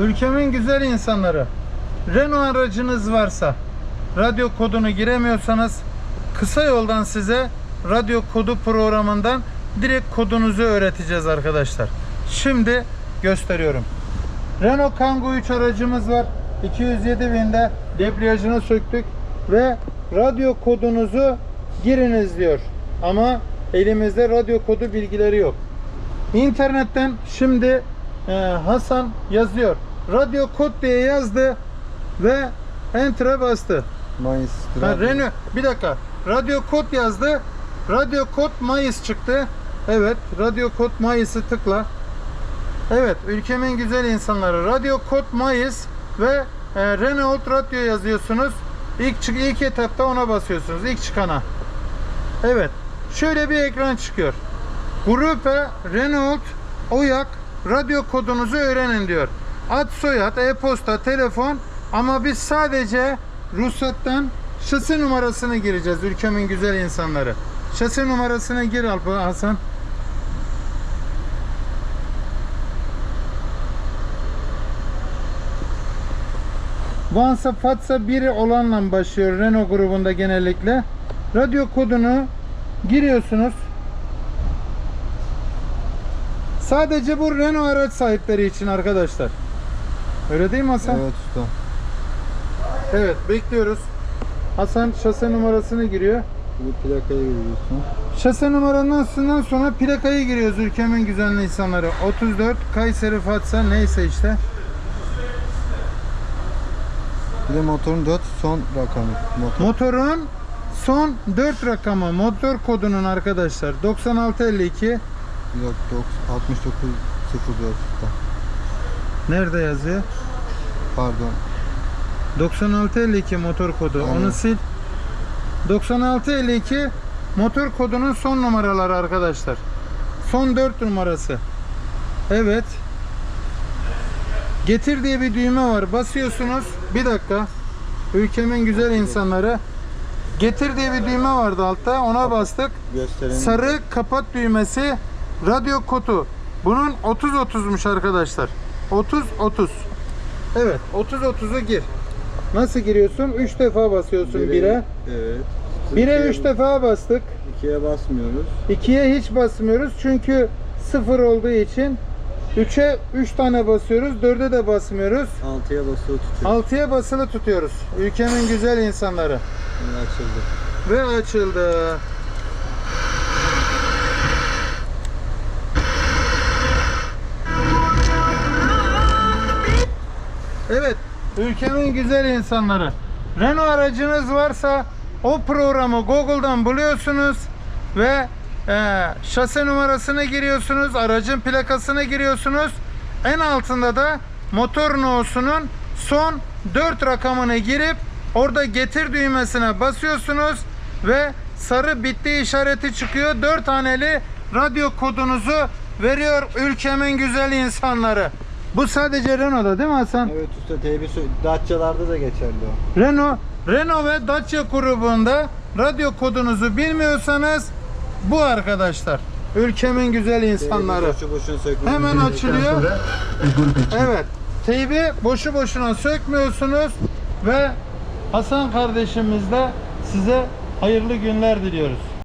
ülkemin güzel insanları. Renault aracınız varsa, radyo kodunu giremiyorsanız kısa yoldan size radyo kodu programından direkt kodunuzu öğreteceğiz arkadaşlar. Şimdi gösteriyorum. Renault Kangoo 3 aracımız var. 207 binde debriyajını söktük ve radyo kodunuzu giriniz diyor. Ama elimizde radyo kodu bilgileri yok. İnternetten şimdi e, Hasan yazıyor. Radyo kod diye yazdı ve enter'a bastı. Mayıs. Ha, Renault bir dakika. Radyo kod yazdı. Radyo kod Mayıs çıktı. Evet, radyo kod Mayıs'ı tıkla. Evet, ülkemin güzel insanları. Radyo kod Mayıs ve e, Renault Radyo yazıyorsunuz. İlk çık ilk etapta ona basıyorsunuz. İlk çıkana. Evet. Şöyle bir ekran çıkıyor. Grupe Renault Oyak radyo kodunuzu öğrenin diyor. Ad soyad, e-posta, telefon ama biz sadece ruhsattan şasi numarasını gireceğiz ülkemin güzel insanları. Şasi numarasını gir Alpa Hasan. Vansa Fatsa 1 olanla başlıyor Renault grubunda genellikle. Radyo kodunu giriyorsunuz. Sadece bu Renault araç sahipleri için arkadaşlar. Öyle değil mi Hasan? Evet usta. Evet, bekliyoruz. Hasan şase numarasını giriyor. Bu plakaya giriyorsun. Şase numarasından sonra plakayı giriyoruz ülkemin güzel insanları. 34 Kayseri Fatsa neyse işte. Bir de motorun 4 son rakamı. Motor. Motorun son 4 rakamı motor kodunun arkadaşlar 9652 Yok 6904 usta. Nerede yazıyor? Pardon. 9652 motor kodu. Aynen. Onu sil. 9652 motor kodunun son numaraları arkadaşlar. Son 4 numarası. Evet. Getir diye bir düğme var. Basıyorsunuz. Bir dakika. Ülkemin güzel insanları. Getir diye bir düğme vardı altta. Ona bastık. Gösterelim. Sarı kapat düğmesi radyo kodu. Bunun 30 30'muş arkadaşlar. 30 30. Evet, 30 30'u gir. Nasıl giriyorsun? 3 defa basıyorsun 1'e. Evet. 1'e 3 defa bastık. 2'ye basmıyoruz. 2'ye hiç basmıyoruz çünkü 0 olduğu için. 3'e 3 tane basıyoruz. 4'e de basmıyoruz. 6'ya basılı tutuyoruz. 6'ya basılı tutuyoruz. Ülkemin güzel insanları. Şimdi açıldı. Ve açıldı. Ülkemin güzel insanları. Renault aracınız varsa o programı Google'dan buluyorsunuz ve e, şase numarasını giriyorsunuz, aracın plakasını giriyorsunuz. En altında da motor no'sunun son 4 rakamını girip orada getir düğmesine basıyorsunuz ve sarı bitti işareti çıkıyor. 4 haneli radyo kodunuzu veriyor ülkemin güzel insanları. Bu sadece Renault'da değil mi Hasan? Evet usta TB Dacia'larda da geçerli o. Renault, Renault ve Dacia grubunda radyo kodunuzu bilmiyorsanız bu arkadaşlar. Ülkemin güzel insanları. Boşu boşuna sökmüyoruz. Hemen açılıyor. Evet. Teybi boşu boşuna sökmüyorsunuz ve Hasan kardeşimizle size hayırlı günler diliyoruz.